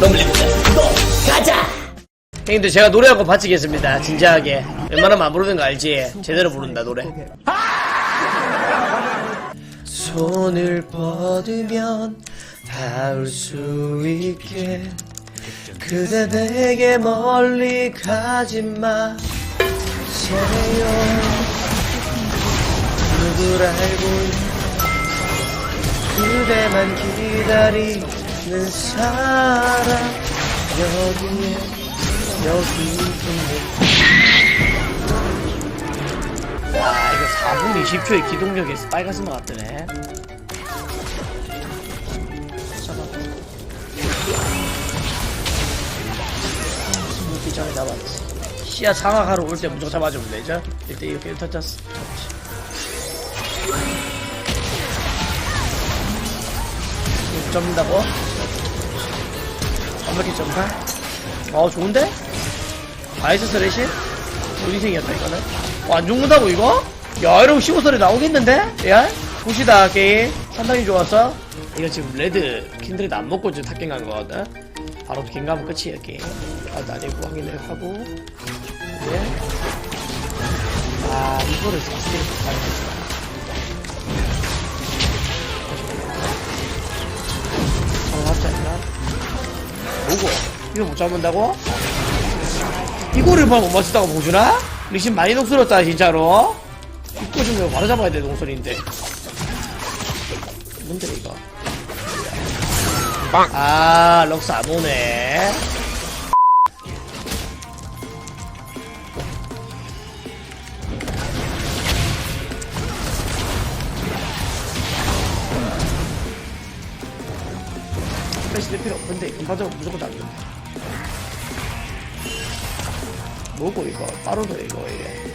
넘리보자 너 가자! 형님들 제가 노래 한번 바치겠습니다. 진지하게. 웬만하면 안 부르는 거 알지? 제대로 부른다 노래. 손을 뻗으면 닿을 수 있게 그대 내게 멀리 가지마. 세요. 누굴 알고 있나 그대만 기다리 는 사람 여기에 여기 있네 와 이거 4분 20초의 기동력에 빨간색 막 뜨네 잠깐만 스무디 전에 잡았지 시야 장악하러 올 때 무조건 잡아주면 되죠? 이때 이렇게 터졌어 접는다고? 완벽히 점파? 어 좋은데? 아이스 스레시? 우리생이었다 이거는 어, 안 죽는다고 이거? 야 이러면 15소리 나오겠는데? 야? 굿이다 게임 상당히 좋았어 이거 지금 레드 킨드레드 안 먹고 지금 탑갱 간 거거든 바로 갱 가면 끝이에요 게임 아 나리고 확인을 하고 예. 아 이거를 사스케를 가는 거 뭐고? 이거 못 잡는다고? 이거를 못 맞추다가 보주나? 리신 많이 녹슬었다 진짜로 이거 좀 바로 잡아야 돼 농설인데 뭔데 이거 빵! 아 럭스 안 오네 스페시 될 필요 없는데 금파적으로 무조건 잡는다 뭐고 이거? 빠르다 이거 이게.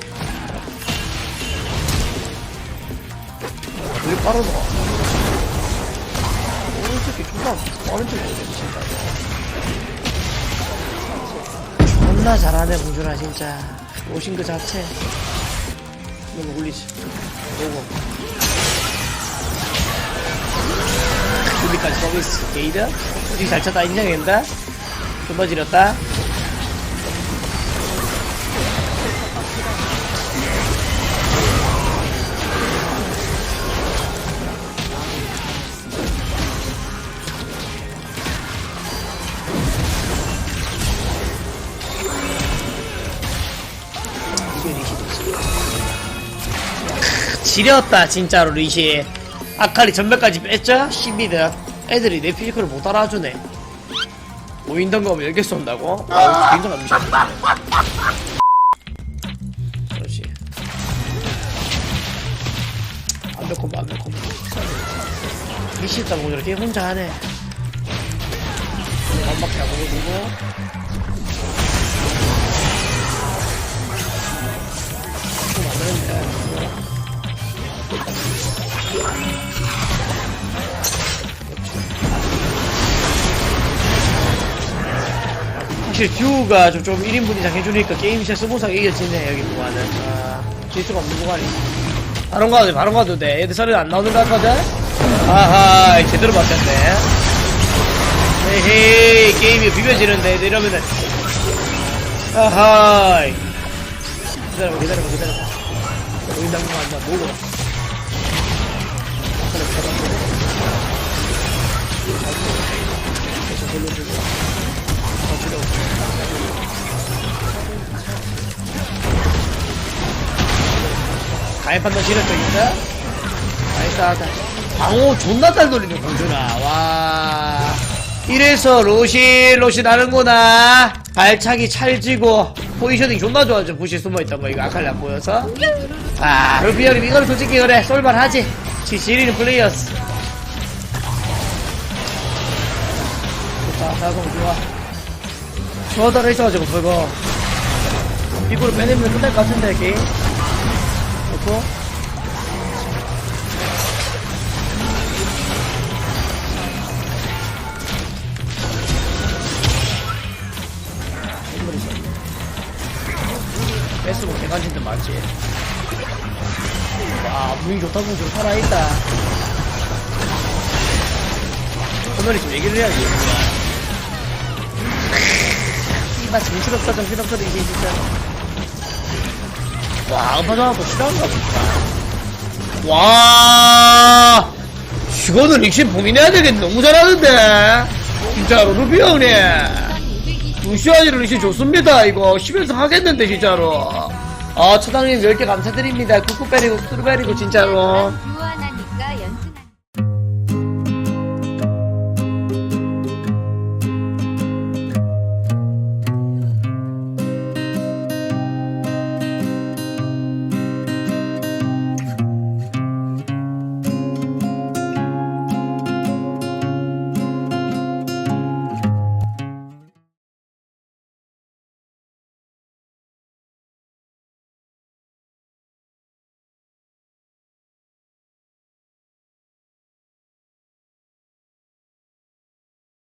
되게 빠르다. 오른쪽이 존나 오른쪽이 어디 진짜. 존나 잘하네 봉준아 진짜. 오신 그 자체. 너무 올리지. 뭐고 준비까지 서비스 게이드 솔직히 잘 쳤다 인정된다? 좀더 지렸다? 지렸다 진짜로 리시 아칼리 전멸까지 뺐죠? 12드 애들이 내 피지컬을 못 따라주네. 오인던 거면 이렇게 쏜다고? 아 굉장한 미션 그렇지. 안몇 콤보 안몇 콤보 리시 있다 보고 저렇게 혼자 하네. 완밖에 안 보여주고 확실히 듀오가 좀, 좀 1인분 이상 해주니까 게임 시작 스무상 이겨지네 여기 구간은. 아, 질수가 없는 구간이 바로 가도 돼 바로 가도 돼. 애들 소리 안 나오는 거 같거든? 아하 제대로 바뀌었네. 헤이 게임이 비벼지는데 이러면은. 아하. 기다려봐 기다려봐 기다려봐. 오인 당근 한다 뭐고 가입한다 지렸죠 있다. 나이스 하다 방어 존나 잘 돌리네 공주나. 와. 이래서 로실 로실 하는구나. 발차기 찰지고 포지셔닝 존나 좋아져 부시 숨어있던 거 이거 아칼리 안 보여서. 아 루피 형님 이거는 솔직히 그래. 쏠만하지. 지 지리는 플레이어스. 좋다. 사성 좋아. 저다를 있어가지고 그거. 이거를 빼내면 끝날 것 같은데 게임 있어 뺏으면 개간신데 맞지? 와 무인 좋다고 좀 살아있다. 오늘이 좀 얘기를 해야지. 씨발 정신없어 정신없어 이게 진짜 와 좋아하고 싫어한가 보다. 와 이거는 릭신 봉인해야 되겠네. 너무 잘하는데. 진짜로 루비 형님. 루시안이를 릭신 좋습니다 이거. 10연승 하겠는데 진짜로. 아 초당님 10개 감사드립니다. 쿠쿠베리고 뚜루베리고 진짜로